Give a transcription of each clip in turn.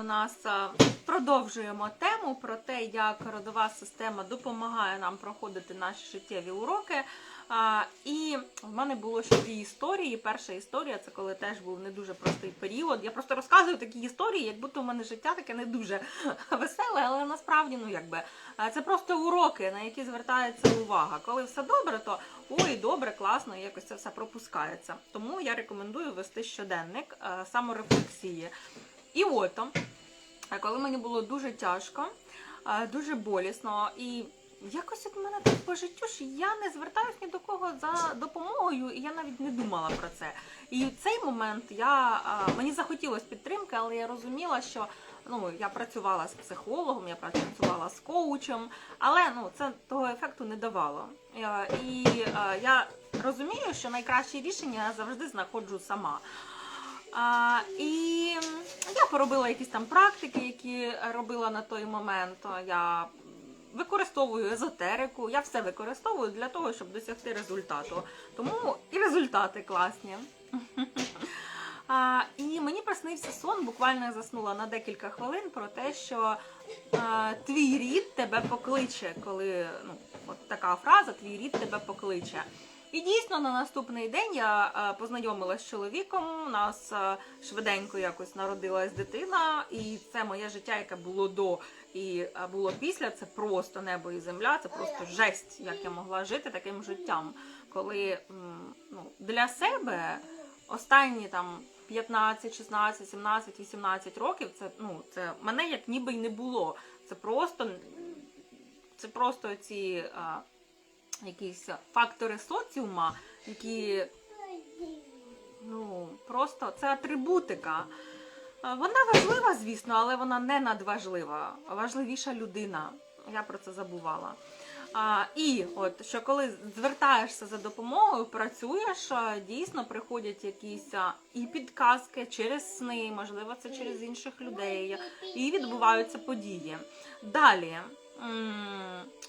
у нас е, продовжуємо тему про те, як родова система допомагає нам проходити наші життєві уроки. І в мене було ще дві історії. Перша історія це коли теж був не дуже простий період. Я просто розказую такі історії, як будто в мене життя таке не дуже веселе, але насправді ну якби це просто уроки, на які звертається увага. Коли все добре, то ой, добре, класно, якось це все пропускається. Тому я рекомендую вести щоденник е, саморефлексії. І от, коли мені було дуже тяжко, дуже болісно, і якось от мене так по життю, що я не звертаюся ні до кого за допомогою, і я навіть не думала про це. І в цей момент я мені захотілося підтримки, але я розуміла, що ну я працювала з психологом, я працювала з коучем, але ну це того ефекту не давало. Е, І е, я розумію, що найкраще рішення я завжди знаходжу сама. А, і я поробила якісь там практики, які робила на той момент. Я використовую езотерику, я все використовую для того, щоб досягти результату. Тому і результати класні. А, і мені приснився сон, буквально заснула на декілька хвилин про те, що а, твій рід тебе покличе, коли ну, от така фраза, твій рід тебе покличе. І дійсно на наступний день я е, познайомилася з чоловіком. У нас е, швиденько якось народилась дитина, і це моє життя, яке було до і е, було після. Це просто небо і земля. Це просто жесть, як я могла жити таким життям, коли ну, для себе останні там 15, 16, 17, 18 років. Це ну це мене як ніби й не було. Це просто це просто ці. Якісь фактори соціума, які ну просто це атрибутика. Вона важлива, звісно, але вона не надважлива. Важливіша людина. Я про це забувала. А, і от що коли звертаєшся за допомогою, працюєш, дійсно приходять якісь і підказки через сни, можливо, це через інших людей, і відбуваються події. Далі.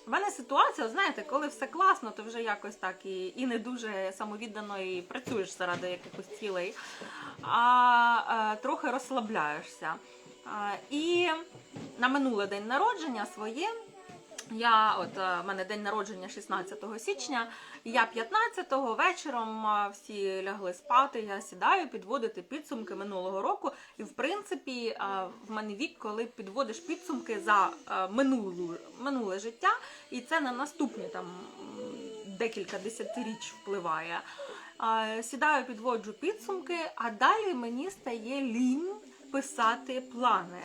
В мене ситуація, знаєте, коли все класно, то вже якось так і, і не дуже самовіддано і працюєш заради якихось цілей, а е, трохи розслабляєшся. А, і на минулий день народження своє. Я от е, в мене день народження 16 січня. Я 15-го вечором е, всі лягли спати. Я сідаю підводити підсумки минулого року. І в принципі, е, в мене вік, коли підводиш підсумки за минулу минуле життя, і це на наступні там декілька десятиріч впливає. Сідаю, підводжу підсумки, а далі мені стає лінь писати плани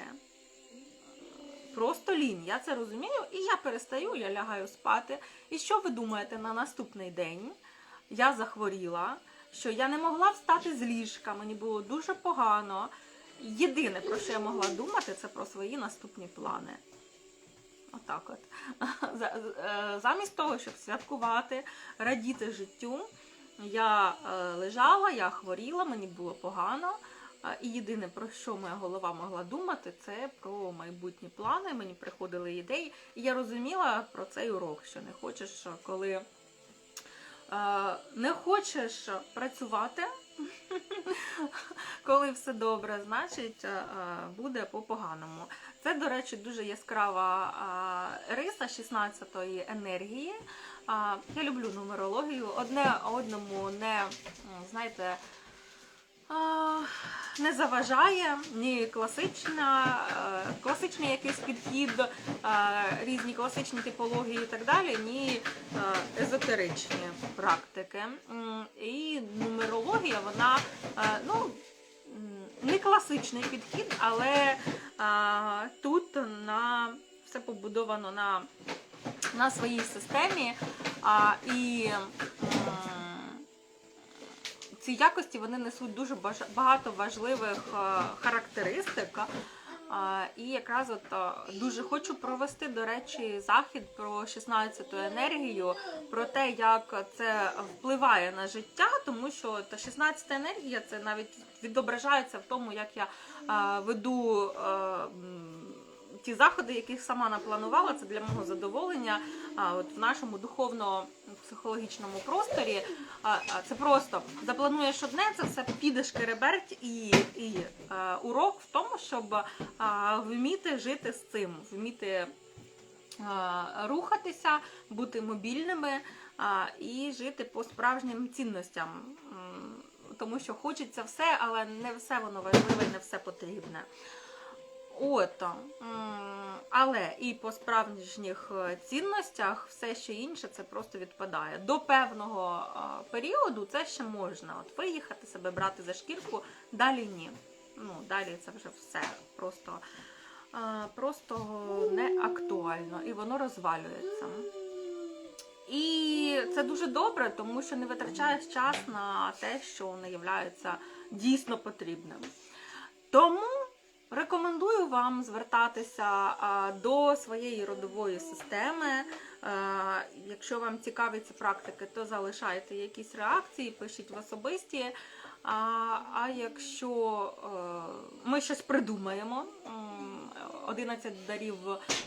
просто лінь. Я це розумію, і я перестаю, я лягаю спати. І що ви думаєте на наступний день? Я захворіла, що я не могла встати з ліжка, мені було дуже погано. Єдине, про що я могла думати, це про свої наступні плани. Отак от. Е, Замість того, щоб святкувати, радіти життю, я е, лежала, я хворіла, мені було погано. І єдине, про що моя голова могла думати, це про майбутні плани. Мені приходили ідеї. І я розуміла про цей урок, що не хочеш, коли не хочеш працювати, коли все добре, значить буде по-поганому. Це, до речі, дуже яскрава риса 16-ї енергії. Я люблю нумерологію. Одне одному не, знаєте, не заважає ні класична, е, класичний якийсь підхід, е, різні класичні типології і так далі, ні е, езотеричні практики. І нумерологія, вона ну, не класичний підхід, але тут на все побудовано на, на своїй системі. І ці якості вони несуть дуже багато важливих е, характеристик. А, І якраз от е, дуже хочу провести, до речі, захід про 16-ту енергію, про те, як це впливає на життя, тому що та 16-та енергія це навіть відображається в тому, як я е, веду е, ті заходи, які сама напланувала, це для мого задоволення. От в нашому духовно-психологічному просторі це просто заплануєш одне, це все підеш кереберть і, і урок в тому, щоб вміти жити з цим, вміти рухатися, бути мобільними і жити по справжнім цінностям. Тому що хочеться все, але не все воно важливе, не все потрібне. От, але і по справжніх е, цінностях все що інше це просто відпадає. До певного е, періоду це ще можна. От виїхати себе брати за шкірку, далі ні. Ну, далі це вже все просто, е, просто не актуально і воно розвалюється. І це дуже добре, тому що не витрачаєш час на те, що не є дійсно потрібним. Тому рекомендую вам звертатися до своєї родової системи. Е, Якщо вам цікаві ці практики, то залишайте якісь реакції, пишіть в особисті. А, якщо е, ми щось придумаємо, 11 дарів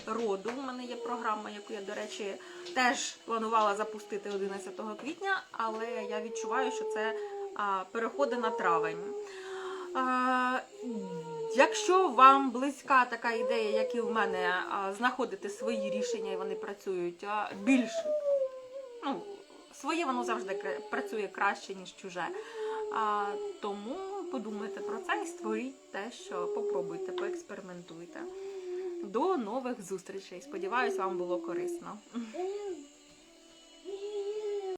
роду. У мене є програма, яку я, до речі, теж планувала запустити 11 квітня, але я відчуваю, що це а, переходить на травень. Якщо вам близька така ідея, як і в мене, знаходити свої рішення і вони працюють більш ну, своє воно завжди працює краще, ніж чуже. Тому подумайте про це і створіть те, що попробуйте, поекспериментуйте. До нових зустрічей. Сподіваюсь, вам було корисно.